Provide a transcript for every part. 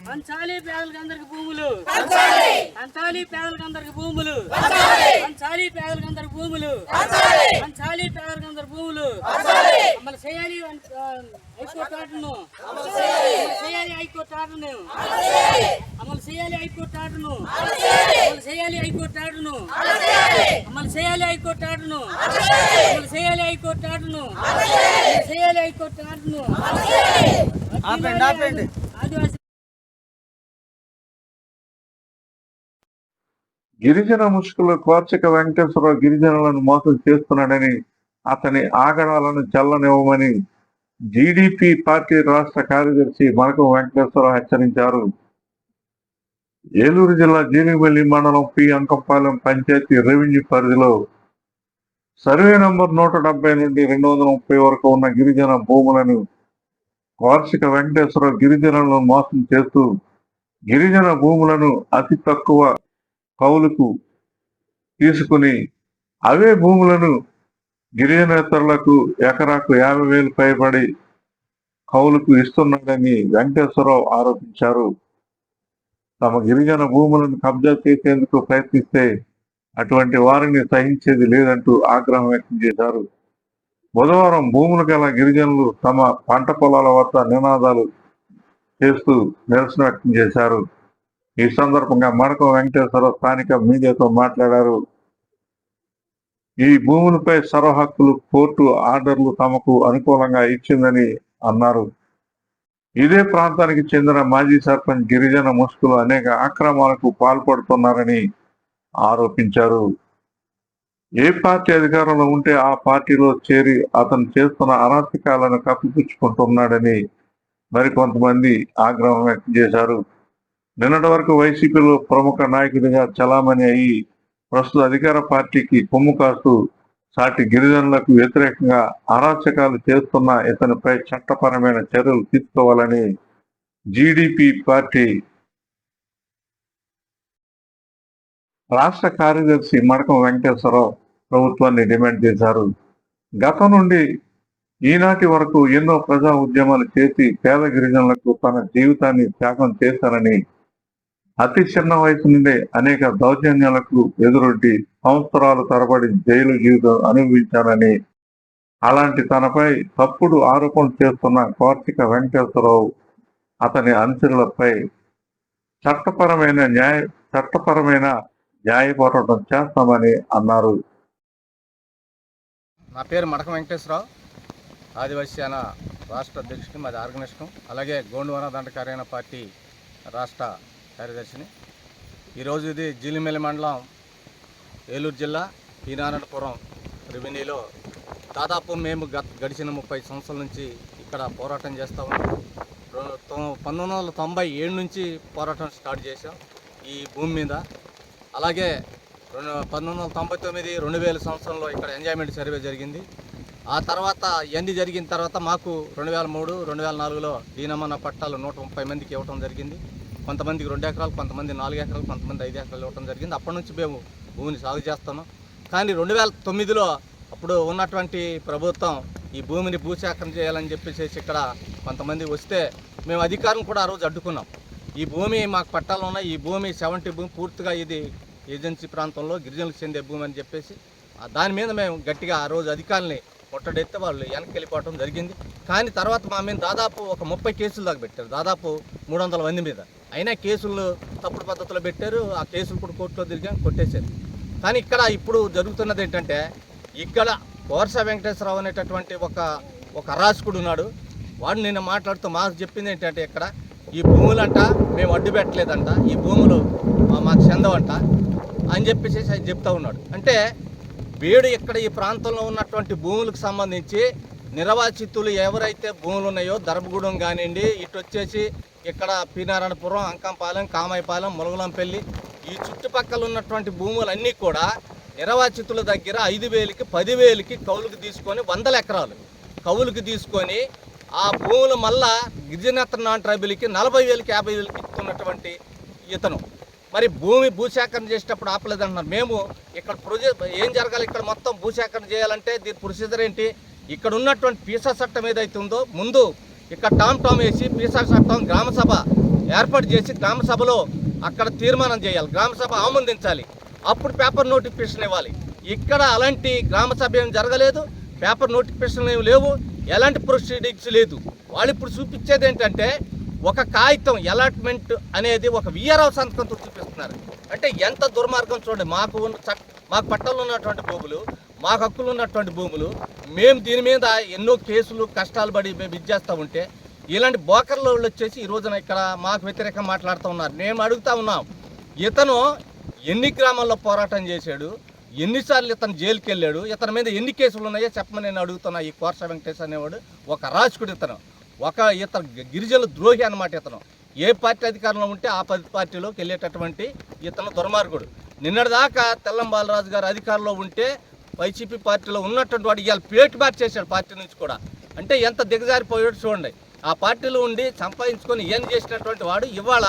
పంచాలి పేదలకు అందరికి భూములు పంచాలి పేదలకు అందరికి భూములు పంచాలి పేదలకు అందరికి భూములు పంచాలి పేదలకు అందరికి భూములు అమలు చేయాలి ఆ, హైకోర్టు ఆర్డర్ను. అమలు చేయాలి హైకోర్టు ఆర్డర్ను. అమలు చేయాలి హైకోర్టు ఆర్డర్ను. అమలు చేయాలి. హైకోర్టు ఆర్డర్ను. అమలు చేయాలి. హైకోర్టు ఆర్డర్ను. అమలు చేయాలి. హైకోర్టు ఆర్డర్ను. అమలు చేయాలి. హైకోర్టు ఆర్డర్ను. ఆపండి, ఆపండి. ఆదివాసీ గిరిజన ముష్కులు కోర్చక వెంకటేశ్వరరావు గిరిజనులను మోసం చేస్తున్నాడని అతని ఆగడాలను చెల్లనివ్వమని జీడీపీ పార్టీ రాష్ట్ర కార్యదర్శి మరకం వెంకటేశ్వరరావు హెచ్చరించారు. ఏలూరు జిల్లా జీలివెల్లి మండలం పి. అంకపాలెం పంచాయతీ రెవెన్యూ పరిధిలో సర్వే నంబర్ నూట డెబ్బై నుండి రెండు వందల ముప్పై వరకు ఉన్న గిరిజన భూములను వార్షిక వెంకటేశ్వరరావు గిరిజనులను మోసం చేస్తూ గిరిజన భూములను అతి తక్కువ కౌలుకు తీసుకుని అవే భూములను గిరిజనేతరులకు ఎకరాకు యాభై వేలు పైబడి కౌలుకు ఇస్తున్నాడని వెంకటేశ్వరరావు ఆరోపించారు. తమ గిరిజన భూములను కబ్జా చేసేందుకు ప్రయత్నిస్తే అటువంటి వారిని సహించేది లేదంటూ ఆగ్రహం వ్యక్తం చేశారు. బుధవారం భూములు గల గిరిజనులు తమ పంట పొలాల వద్ద నినాదాలు చేస్తూ నిరసన వ్యక్తం చేశారు. ఈ సందర్భంగా మడక వెంకటేశ్వర స్థానిక మీడియాతో మాట్లాడారు. ఈ భూములపై సర్వహక్కులు కోర్టు ఆర్డర్లు తమకు అనుకూలంగా ఇచ్చిందని అన్నారు. ఇదే ప్రాంతానికి చెందిన మాజీ సర్పంచ్ గిరిజన ముసుగులు అనేక అక్రమాలకు పాల్పడుతున్నారని ఆరోపించారు. ఏ పార్టీ అధికారంలో ఉంటే ఆ పార్టీలో చేరి అతను చేస్తున్న అరాచకాలను కప్పిపుచ్చుకుంటున్నాడని మరికొంతమంది ఆగ్రహం వ్యక్తం చేశారు. నిన్నటి వరకు వైసీపీలో ప్రముఖ నాయకుడిగా చలామణి అయి ప్రస్తుత అధికార పార్టీకి కొమ్ము కాస్తూ సాటి గిరిజనులకు వ్యతిరేకంగా అరాచకాలు చేస్తున్న ఇతనిపై చట్టపరమైన చర్యలు తీసుకోవాలని జీడిపి పార్టీ రాష్ట్ర కార్యదర్శి మడకం వెంకటేశ్వరరావు ప్రభుత్వాన్ని డిమాండ్ చేశారు. గతం నుండి ఈనాటి వరకు ఎన్నో ప్రజా ఉద్యమాలు చేసి పేద గిరిజనులకు తన జీవితాన్ని త్యాగం చేశారని అతి చిన్న వయసు నుండే అనేక దౌర్జన్యాలకు ఎదురొడ్డి సంవత్సరాల తరబడి జైలు జీవితం అనుభవించారని అలాంటి తనపై తప్పుడు ఆరోపణలు చేస్తున్న కార్తీక వెంకటేశ్వరరావు అతని అనుచరులపై చట్టపరమైన న్యాయ చట్టపరమైన న్యాయ పోరాటం చేస్తామని అన్నారు. నా పేరు మడక వెంకటేశ్వరరావు. ఆదివాసీన రాష్ట్ర అధ్యక్షుడు మాది ఆర్గనైజేషన్ అలాగే గోండువన దండకార్యాన పార్టీ రాష్ట్ర కార్యదర్శిని. ఈరోజు ఇది జీలిమెల్లి మండలం ఏలూరు జిల్లా ఈనారాయణపురం రెవెన్యూలో దాదాపు మేము గడిచిన ముప్పై సంవత్సరాల నుంచి ఇక్కడ పోరాటం చేస్తా ఉన్నాం. పంతొమ్మిది వందల తొంభై ఏడు నుంచి పోరాటం స్టార్ట్ చేసాం ఈ భూమి మీద. అలాగే రెండు పంతొమ్మిది వందల తొంభై తొమ్మిది రెండు వేల సంవత్సరంలో ఇక్కడ ఎంజాయ్మెంట్ సర్వే జరిగింది. ఆ తర్వాత ఇవన్నీ జరిగిన తర్వాత మాకు రెండు వేల మూడు రెండు వేల నాలుగులో దీనమన్న పట్టాలు నూట ముప్పై మందికి ఇవ్వడం జరిగింది. కొంతమందికి రెండు ఎకరాలు కొంతమంది నాలుగు ఎకరాలు కొంతమంది ఐదు ఎకరాలు ఇవ్వడం జరిగింది. అప్పటి నుంచి మేము భూమిని సాగు చేస్తున్నాం కానీ రెండు వేల తొమ్మిదిలో అప్పుడు ఉన్నటువంటి ప్రభుత్వం ఈ భూమిని భూసేకరణ చేయాలని చెప్పేసి ఇక్కడ కొంతమంది వస్తే మేము అధికారం కూడా ఆ రోజు అడ్డుకున్నాం. ఈ భూమి మాకు పట్టాలు ఉన్నాయి. ఈ భూమి సెవెంటీ భూమి పూర్తిగా ఇది ఏజెన్సీ ప్రాంతంలో గిరిజనులకు చెందే భూమి అని చెప్పేసి దాని మీద మేము గట్టిగా ఆ రోజు అధికారుల్ని ముట్టడెత్తే వాళ్ళు వెనక్కి వెళ్ళిపోవడం జరిగింది. కానీ తర్వాత మా మీద దాదాపు ఒక ముప్పై కేసులు దాకా పెట్టారు. దాదాపు మూడు వందల మంది మీద. అయినా కేసులు తప్పుడు పద్ధతిలో పెట్టారు. ఆ కేసులు కూడా కోర్టులో తిరిగాం కొట్టేశారు. కానీ ఇక్కడ ఇప్పుడు జరుగుతున్నది ఏంటంటే ఇక్కడ కోర్స వెంకటేశ్వరరావు అనేటటువంటి ఒక ఒక అరాచకుడు ఉన్నాడు. వాడు నిన్న మాట్లాడుతూ మాకు చెప్పింది ఏంటంటే ఇక్కడ ఈ భూములంట మేము అడ్డు పెట్టలేదంట ఈ భూములు మా- మాకు చెందవంట అని చెప్పేసి ఆయన చెప్తా ఉన్నాడు. అంటే వీడు ఇక్కడ ఈ ప్రాంతంలో ఉన్నటువంటి భూములకు సంబంధించి నిర్వాచితులు ఎవరైతే భూములు ఉన్నాయో దర్భగూడెం కానివ్వండి ఇటు వచ్చేసి ఇక్కడ పీనారాయణపురం అంకంపాలెం కామాయపాలెం ములగలంపల్లి ఈ చుట్టుపక్కల ఉన్నటువంటి భూములన్నీ కూడా నిర్వాచితుల దగ్గర ఐదు వేలకి పదివేలకి కౌలుకి తీసుకొని వందల ఎకరాలు. కౌలుకి తీసుకొని ఆ భూములు మళ్ళా గిరిజనేత్ర నాన్ ట్రైబుల్కి నలభై వేలకి యాభై వేలకి ఇస్తున్నటువంటి ఇతను. మరి భూమి భూసేకరణ చేసేటప్పుడు ఆపలేదంటున్నారు. మేము ఇక్కడ ప్రొజె ఏం జరగాలి? ఇక్కడ మొత్తం భూసేకరణ చేయాలంటే దీని ప్రొసీజర్ ఏంటి? ఇక్కడ ఉన్నటువంటి పీసా చట్టం ఏదైతే ఉందో ముందు ఇక్కడ టామ్ టామ్ వేసి పీసా చట్టం గ్రామసభ ఏర్పాటు చేసి గ్రామసభలో అక్కడ తీర్మానం చేయాలి గ్రామ సభ ఆమోదించాలి. అప్పుడు పేపర్ నోటిఫికేషన్ ఇవ్వాలి. ఇక్కడ అలాంటి గ్రామ సభ ఏం జరగలేదు పేపర్ నోటిఫికేషన్ ఏమి లేవు ఎలాంటి ప్రొసీడింగ్స్ లేదు. వాళ్ళు ఇప్పుడు చూపించేది ఏంటంటే ఒక కాగితం అలాట్మెంట్ అనేది ఒక విఆర్ఓ సంతకంతో చూపిస్తున్నారు. అంటే ఎంత దుర్మార్గం చూడండి మాకు ఉన్న చట్ మాకు పట్టణంలో ఉన్నటువంటి భూములు మాకు హక్కులు ఉన్నటువంటి భూములు మేము దీని మీద ఎన్నో కేసులు కష్టాలు పడి మేము ఇది చేస్తూ ఉంటే ఇలాంటి బోకర్ల వచ్చేసి ఈ రోజున ఇక్కడ మాకు వ్యతిరేకంగా మాట్లాడుతూ ఉన్నారు. మేము అడుగుతా ఉన్నాం. ఇతను ఎన్ని గ్రామాల్లో పోరాటం చేశాడు? ఎన్నిసార్లు ఇతను జైలుకి వెళ్ళాడు ఇతని మీద ఎన్ని కేసులు ఉన్నాయో చెప్పమని నేను అడుగుతున్నా ఈ కోర్స వెంకటేష్ అనేవాడు. ఒక రాజకుడు ఇతను. ఒక ఇతను గిరిజన ద్రోహి అన్నమాట ఇతను. ఏ పార్టీ అధికారంలో ఉంటే ఆ పది పార్టీలోకి వెళ్ళేటటువంటి ఇతను దుర్మార్గుడు. నిన్నటిదాకా తెల్లం బాలరాజు గారు అధికారంలో ఉంటే వైసీపీ పార్టీలో ఉన్నటువంటి వాడు ఇవాళ పేటు మార్చేశాడు పార్టీ నుంచి కూడా. అంటే ఎంత దిగజారిపోయాడు చూడండి. ఆ పార్టీలో ఉండి సంపాదించుకొని ఏం చేసినటువంటి వాడు ఇవాళ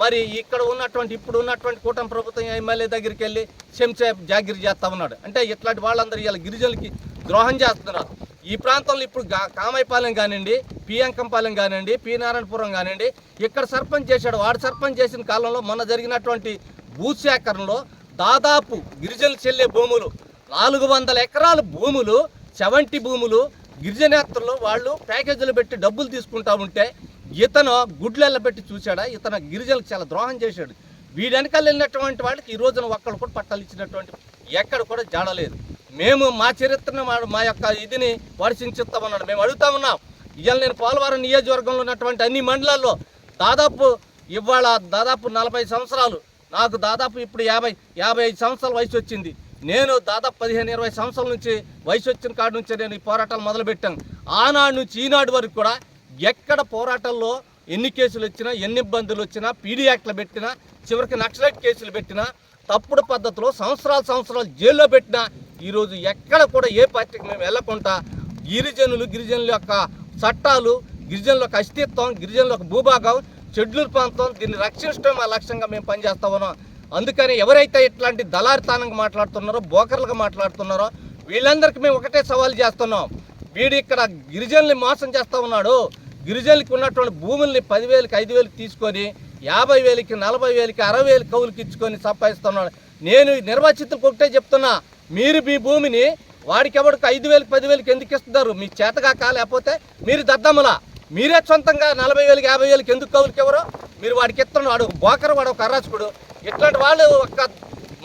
మరి ఇక్కడ ఉన్నటువంటి ఇప్పుడు ఉన్నటువంటి కూటమి ప్రభుత్వం ఎమ్మెల్యే దగ్గరికి వెళ్ళి చెంచా జాగిరి చేస్తా ఉన్నాడు. అంటే ఇట్లాంటి వాళ్ళందరూ ఇలా గిరిజనులకి ద్రోహం చేస్తున్నారు. ఈ ప్రాంతంలో ఇప్పుడు కామైపాలెం కానివ్వండి పిఎంకంపాలెం కానివ్వండి పి నారాయణపురం కానివ్వండి ఇక్కడ సర్పంచ్ చేశాడు. వాడు సర్పంచ్ చేసిన కాలంలో మొన్న జరిగినటువంటి భూసేకరణలో దాదాపు గిరిజనులు చెల్లే భూములు నాలుగు వందల ఎకరాల భూములు సెవెంటీ భూములు గిరిజనేతల్లో వాళ్ళు ప్యాకేజీలు పెట్టి డబ్బులు తీసుకుంటా ఉంటే ఇతను గుడ్లల్లో పెట్టి చూశాడా? ఇతను గిరిజనులకు చాలా ద్రోహం చేశాడు. వీడి వెళ్ళినటువంటి వాళ్ళకి ఈ రోజున ఒక్కడు కూడా పట్టాలు ఇచ్చినటువంటి ఎక్కడ కూడా జాడలేదు మేము మా చరిత్రను మా- మా యొక్క ఇదిని వర్షించుతామన్నాడు మేము అడుగుతా ఉన్నాం. ఇవాళ నేను పోలవరం నియోజకవర్గంలో ఉన్నటువంటి అన్ని మండలాల్లో దాదాపు ఇవాళ దాదాపు నలభై సంవత్సరాలు నాకు దాదాపు ఇప్పుడు యాభై యాభై ఐదు సంవత్సరాల వయసు వచ్చింది. నేను దాదాపు పదిహేను ఇరవై సంవత్సరాల నుంచి వయసు వచ్చిన కాడ నుంచి నేను ఈ పోరాటాలు మొదలుపెట్టాను. ఆనాడు నుంచి ఈనాడు వరకు కూడా ఎక్కడ పోరాటంలో ఎన్ని కేసులు వచ్చినా ఎన్ని ఇబ్బందులు వచ్చినా పీడీ యాక్ట్లు పెట్టినా చివరికి నక్సలైట్ కేసులు పెట్టినా తప్పుడు పద్ధతిలో సంవత్సరాలు సంవత్సరాలు జైల్లో పెట్టినా ఈరోజు ఎక్కడ కూడా ఏ పార్టీకి మేము వెళ్ళకుండా గిరిజనులు గిరిజనుల యొక్క చట్టాలు గిరిజనుల యొక్క అస్తిత్వం గిరిజనుల యొక్క భూభాగం షెడ్యూల్ ప్రాంతం దీన్ని రక్షించడం మా లక్ష్యంగా మేము పనిచేస్తా ఉన్నాం. అందుకని ఎవరైతే ఇట్లాంటి దళారితానంగా మాట్లాడుతున్నారో బోకర్లుగా మాట్లాడుతున్నారో వీళ్ళందరికీ మేము ఒకటే సవాల్ చేస్తున్నాం. వీడు ఇక్కడ గిరిజనుల్ని మోసం చేస్తూ ఉన్నాడు. గిరిజనులకి ఉన్నటువంటి భూముల్ని పదివేలకి ఐదు వేలకి తీసుకొని యాభై వేలకి నలభై వేలకి అరవై వేలు కవులకి ఇచ్చుకొని సంపాదిస్తున్నాడు నేను ఈ నిర్వాచితులకు ఒకటే చెప్తున్నా. మీరు మీ భూమిని వాడికి ఎవరికి ఐదు వేలకి పదివేలకి ఎందుకు ఇస్తున్నారు? మీ చేతగా కాలేకపోతే మీరు దద్దమ్మలా? మీరే సొంతంగా నలభై వేలకి యాభై వేలకి ఎందుకు కవులకి ఎవరో? మీరు వాడికి ఇస్తున్నాడు. వాడు బోకరు వాడు ఒక అరాచకుడు. ఇట్లాంటి వాళ్ళు ఒక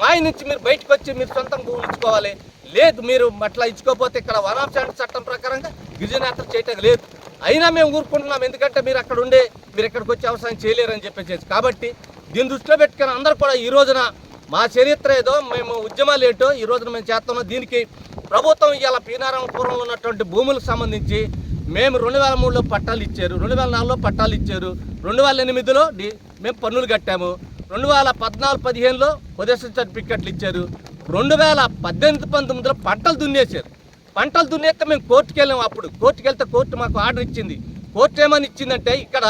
మాయ నుంచి మీరు బయటకు వచ్చి మీరు సొంతంగా భూములు ఇచ్చుకోవాలి లేదు మీరు అట్లా ఇచ్చుకోకపోతే ఇక్కడ వన్ ఆఫ్ శాండ్ చట్టం ప్రకారంగా గిరిజనేతలు చేయటం లేదు. అయినా మేము ఊరుకుంటున్నాం ఎందుకంటే మీరు అక్కడ ఉండే మీరు ఇక్కడికి వచ్చి అవసరం చేయలేరని చెప్పేసి. కాబట్టి దీన్ని దృష్టిలో పెట్టుకుని అందరూ కూడా ఈ రోజున మా చరిత్ర ఏదో మేము ఉద్యమాలు ఏంటో ఈ రోజున మేము చేస్తున్నాం. దీనికి ప్రభుత్వం ఇవాళ పీనారాయణపురంలో ఉన్నటువంటి భూములకు సంబంధించి మేము రెండు వేల మూడులో పట్టాలు ఇచ్చారు రెండు వేల నాలుగులో పట్టాలు ఇచ్చారు రెండు వేల ఎనిమిదిలో మేము పన్నులు కట్టాము. రెండు వేల పద్నాలుగు పదిహేనులో పొజిషన్ సర్టిఫికెట్లు ఇచ్చారు. రెండు వేల పద్దెనిమిది పంతొమ్మిదిలో పంటలు దున్నేశారు. పంటలు దున్నేస్తే మేము కోర్టుకు వెళ్ళాము అప్పుడు. కోర్టుకు వెళ్తే కోర్టు మాకు ఆర్డర్ ఇచ్చింది. కోర్టు ఏమని ఇచ్చిందంటే ఇక్కడ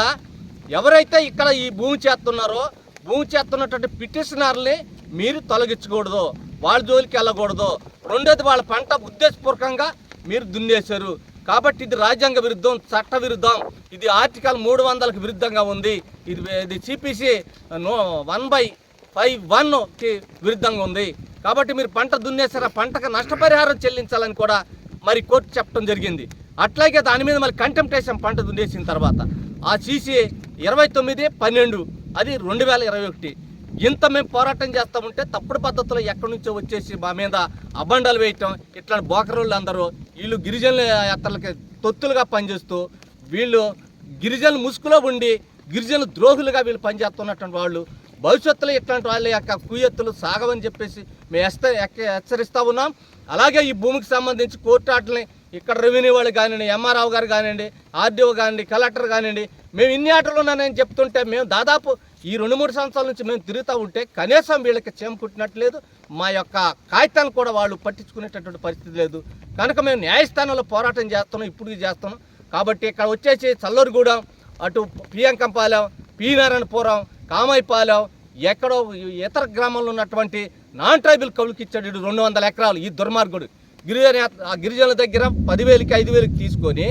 ఎవరైతే ఇక్కడ ఈ భూమి చేస్తున్నారో భూమి చేస్తున్నటువంటి పిటిషనర్ని మీరు తొలగించకూడదు. వాళ్ళ జోలికి వెళ్ళకూడదు. రెండోది వాళ్ళ పంట ఉద్దేశపూర్వకంగా మీరు దున్నేశారు. కాబట్టి ఇది రాజ్యాంగ విరుద్ధం చట్ట విరుద్ధం. ఇది ఆర్టికల్ మూడు వందలకు విరుద్ధంగా ఉంది. ఇది ఇది సిపిసి వన్ బై ఫైవ్ వన్కి విరుద్ధంగా ఉంది. కాబట్టి మీరు పంట దున్నేసారా పంటకు నష్టపరిహారం చెల్లించాలని కూడా మరి కోర్టు చెప్పడం జరిగింది. అట్లాగే దాని మీద మళ్ళీ కంటెంప్టేషన్ పంట దున్నేసిన తర్వాత ఆ సీసీ ఇరవై తొమ్మిది పన్నెండు అది రెండు వేల ఇరవై ఒకటి. ఇంత మేము పోరాటం చేస్తామంటే తప్పుడు పద్ధతిలో ఎక్కడి నుంచో వచ్చేసి మా మీద అబండాలు వేయటం ఇట్లాంటి బోకరోళ్ళు అందరూ వీళ్ళు గిరిజనుల యాత్రలకి తొత్తులుగా పనిచేస్తూ వీళ్ళు గిరిజనులు ముసుగులో ఉండి గిరిజనులు ద్రోహులుగా వీళ్ళు పనిచేస్తున్నటువంటి వాళ్ళు భవిష్యత్తులో ఇట్లాంటి వాళ్ళ యొక్క కుయ్యత్తులు సాగవని చెప్పేసి మేము హెస్త హెచ్చరిస్తూ ఉన్నాం. అలాగే ఈ భూమికి సంబంధించి కోర్టు ఆటలని ఇక్కడ రెవెన్యూ వాళ్ళు కానివ్వండి ఎంఆర్ఆవు గారు కానివ్వండి ఆర్డీఓ కానివ్వండి కలెక్టర్ కానివ్వండి మేము ఇన్ని ఆటలు ఉన్నానని చెప్తుంటే మేము దాదాపు ఈ రెండు మూడు సంవత్సరాల నుంచి మేము తిరుగుతూ ఉంటే కనీసం వీళ్ళకి చేమ కుట్టినట్లేదు మా యొక్క కాగితాన్ని కూడా వాళ్ళు పట్టించుకునేటటువంటి పరిస్థితి లేదు. కనుక మేము న్యాయస్థానంలో పోరాటం చేస్తున్నాం ఇప్పుడు చేస్తున్నాం. కాబట్టి ఇక్కడ వచ్చేసి చల్లూరుగూడెం అటు పియంకంపాలెం పి నారాయణపురం కామైపాలెం ఎక్కడో ఇతర గ్రామంలో ఉన్నటువంటి నాన్ ట్రైబల్ కవులకి ఇచ్చాడు రెండు వందల ఎకరాలు ఈ దుర్మార్గుడు. గిరిజన ఆ గిరిజనుల దగ్గర పదివేలకి ఐదు వేలకి తీసుకొని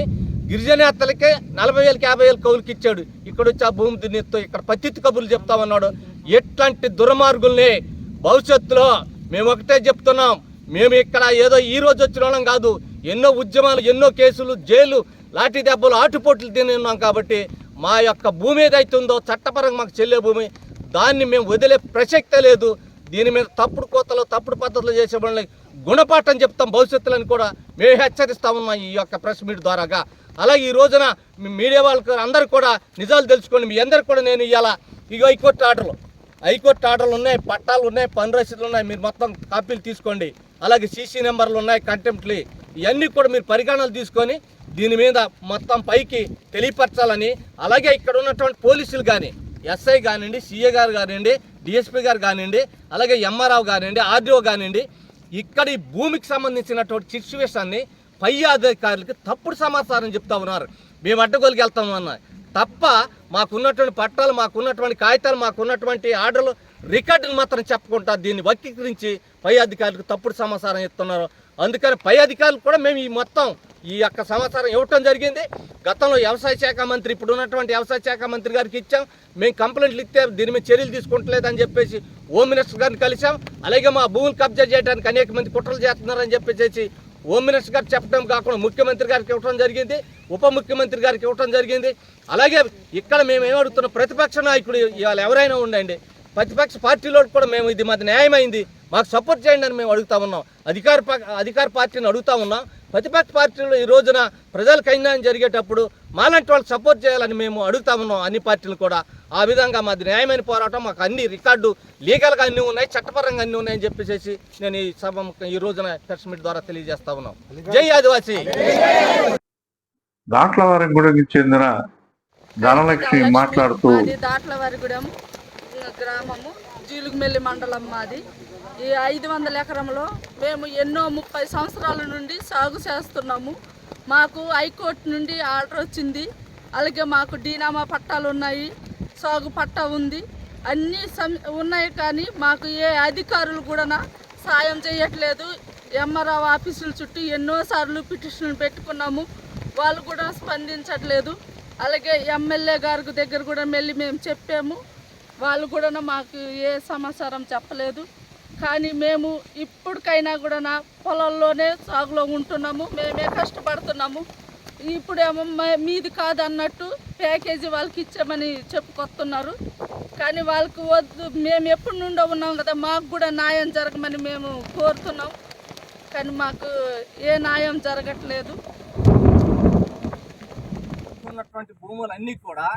గిరిజనేతలకే నలభై వేలకి యాభై వేలు కౌలుకి ఇచ్చాడు. ఇక్కడ వచ్చి ఆ భూమి దున్నితో ఇక్కడ పత్తిత్తి కబుర్లు చెప్తామన్నాడు ఎట్లాంటి దుర్మార్గుల్ని భవిష్యత్తులో మేము ఒకటే చెప్తున్నాం. మేము ఇక్కడ ఏదో ఈ రోజు వచ్చిన కాదు ఎన్నో ఉద్యమాలు ఎన్నో కేసులు జైలు లాఠీ దెబ్బలు ఆటుపోట్లు తిని ఉన్నాం కాబట్టి మా యొక్క భూమి ఏదైతే ఉందో చట్టపరంగా మాకు చెల్లే భూమి దాన్ని మేము వదిలే ప్రసక్తే లేదు. దీని మీద తప్పుడు కోతలు తప్పుడు పద్ధతులు చేసే వాళ్ళని గుణపాఠం చెప్తాం భవిష్యత్తులని కూడా మేము హెచ్చరిస్తా ఉన్నాం ఈ యొక్క ప్రెస్ మీట్ ద్వారాగా. అలాగే ఈ రోజున మీడియా వాళ్ళకి అందరికి కూడా నిజాలు తెలుసుకోండి. మీ అందరికి కూడా నేను ఇవాళ ఇగో హైకోర్టు ఆర్డర్లు. హైకోర్టు ఆర్డర్లు ఉన్నాయి పట్టాలు ఉన్నాయి పన్ను రసీదులు ఉన్నాయి. మీరు మొత్తం కాపీలు తీసుకోండి. అలాగే సీసీ నెంబర్లు ఉన్నాయి కంటెంప్ట్లు. ఇవన్నీ కూడా మీరు పరిగణనలు తీసుకొని దీని మీద మొత్తం పైకి తెలియపరచాలని అలాగే ఇక్కడ ఉన్నటువంటి పోలీసులు కానీ ఎస్ఐ కానివ్వండి సీఏ గారు కానివ్వండి డిఎస్పీ గారు కానివ్వండి అలాగే ఎంఆర్ఆవు కానివ్వండి ఆర్డీఓ కానివ్వండి ఇక్కడ ఈ భూమికి సంబంధించినటువంటి సిచ్యువేషన్ని పై అధికారులకి తప్పుడు సమాచారం చెప్తా ఉన్నారు. మేము అడ్డగోలికి వెళ్తాము అన్న. తప్ప మాకున్నటువంటి పట్టాలు మాకున్నటువంటి కాగితాలు మాకున్నటువంటి ఆర్డర్లు రికార్డులు మాత్రం చెప్పకుండా దీన్ని వక్రీకరించి పై అధికారులకు తప్పుడు సమాచారం ఇస్తున్నారు. అందుకని పై అధికారులు కూడా మేము ఈ మొత్తం ఈ యొక్క సమాచారం ఇవ్వటం జరిగింది. గతంలో వ్యవసాయ శాఖ మంత్రి ఇప్పుడు ఉన్నటువంటి వ్యవసాయ శాఖ మంత్రి గారికి ఇచ్చాం. మేము కంప్లైంట్లు ఇస్తే దీని మీద చర్యలు తీసుకుంటలేదని చెప్పేసి హోమ్ మినిస్టర్ గారిని కలిసాం అలాగే మా భూములు కబ్జా చేయడానికి అనేక మంది కుట్రలు చేస్తున్నారని చెప్పేసి హోమ్ మినిస్టర్ గారు చెప్పడం కాకుండా ముఖ్యమంత్రి గారికి ఇవ్వడం జరిగింది. ఉప ముఖ్యమంత్రి గారికి ఇవ్వడం జరిగింది. అలాగే ఇక్కడ మేము ఏమడుగుతున్నాం ప్రతిపక్ష నాయకుడు ఇవాళ ఎవరైనా ఉండండి. ప్రతిపక్ష పార్టీలో కూడా మేము ఇది మాది న్యాయమైంది. మాకు సపోర్ట్ చేయండి అని మేము అడుగుతా ఉన్నాం. అధికార అధికార పార్టీని అడుగుతా ఉన్నాం. ప్రతిపక్ష పార్టీలు ఈ రోజున ప్రజలకు అన్యాయం జరిగేటప్పుడు మాలాంటి వాళ్ళు సపోర్ట్ చేయాలని మేము అడుగుతా ఉన్నాం. అన్ని పార్టీలు కూడా. ఆ విధంగా మాది న్యాయమైన పోరాటం. మాకు అన్ని రికార్డు లీగల్గా అన్నీ ఉన్నాయి చట్టపరంగా అన్నీ ఉన్నాయని చెప్పేసి నేను ఈ సభ ఈ రోజున ప్రెస్ మీట్ ద్వారా తెలియజేస్తా ఉన్నాం. జై ఆదివాసీ! దాట్లవారిగూడెంకి చెందిన ధనలక్ష్మి మాట్లాడుతూ మాది దాట్లవారిగూడెం. గ్రామము జీలుగుమెల్లి మండలం మాది. ఈ ఐదు వందల ఎకరంలో మేము ఎన్నో ముప్పై సంవత్సరాల నుండి సాగు చేస్తున్నాము. మాకు హైకోర్టు నుండి ఆర్డర్ వచ్చింది. అలాగే మాకు డీనామా పట్టాలు ఉన్నాయి సాగు పట్టా ఉంది. అన్నీ సం ఉన్నాయి కానీ మాకు ఏ అధికారులు కూడా సాయం చేయట్లేదు. ఎంఆర్ఆర్ ఆఫీసుల చుట్టూ ఎన్నోసార్లు పిటిషన్లు పెట్టుకున్నాము. వాళ్ళు కూడా స్పందించట్లేదు. అలాగే ఎమ్మెల్యే గారి దగ్గర కూడా వెళ్ళి మేము చెప్పాము. వాళ్ళు కూడా మాకు ఏ సమాచారం చెప్పలేదు. కానీ మేము ఇప్పటికైనా కూడా నా పొలంలోనే సాగులో ఉంటున్నాము. మేమే కష్టపడుతున్నాము. ఇప్పుడేమో మీది కాదన్నట్టు ప్యాకేజీ వాళ్ళకి ఇచ్చామని చెప్పుకొస్తున్నారు కానీ వాళ్ళకి వద్దు మేము ఎప్పటి నుండో ఉన్నాం కదా మాకు కూడా న్యాయం జరగమని మేము కోరుతున్నాం. కానీ మాకు ఏ న్యాయం జరగట్లేదు. ఉన్నటువంటి భూములన్నీ కూడా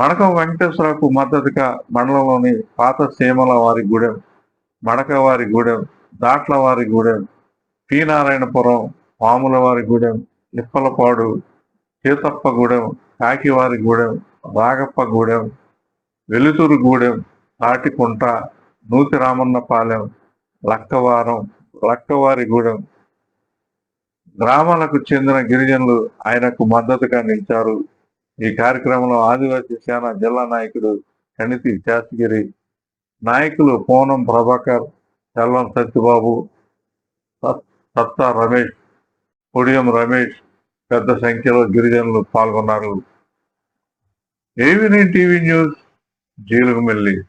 మడక వెంకటేశ్వరరావుకు మద్దతుగా మండలంలోని పాత సీమల వారి గూడెం మడకవారి గూడెం దాట్లవారి గూడెం పి నారాయణపురం పాముల వారి గూడెం ఇప్పలపాడు సీతప్ప గూడెం కాకివారి గూడెం రాగప్ప గూడెం వెలుతురు గూడెం తాటికుంట నూతి రామన్నపాలెం లక్కవారం లక్కవారి గూడెం. గ్రామాలకు చెందిన గిరిజనులు ఆయనకు మద్దతుగా నిలిచారు. ఈ కార్యక్రమంలో ఆదివాసీ సేన జిల్లా నాయకుడు కణితి శాస్త్రిగిరి నాయకులు పూనం ప్రభాకర్ చల్లం సత్యబాబు సత్- సత్తా రమేష్ పొడియం రమేష్ పెద్ద సంఖ్యలో గిరిజనులు పాల్గొన్నారు. ఏవిని టీవీ న్యూస్? జీలుగుమిల్లి.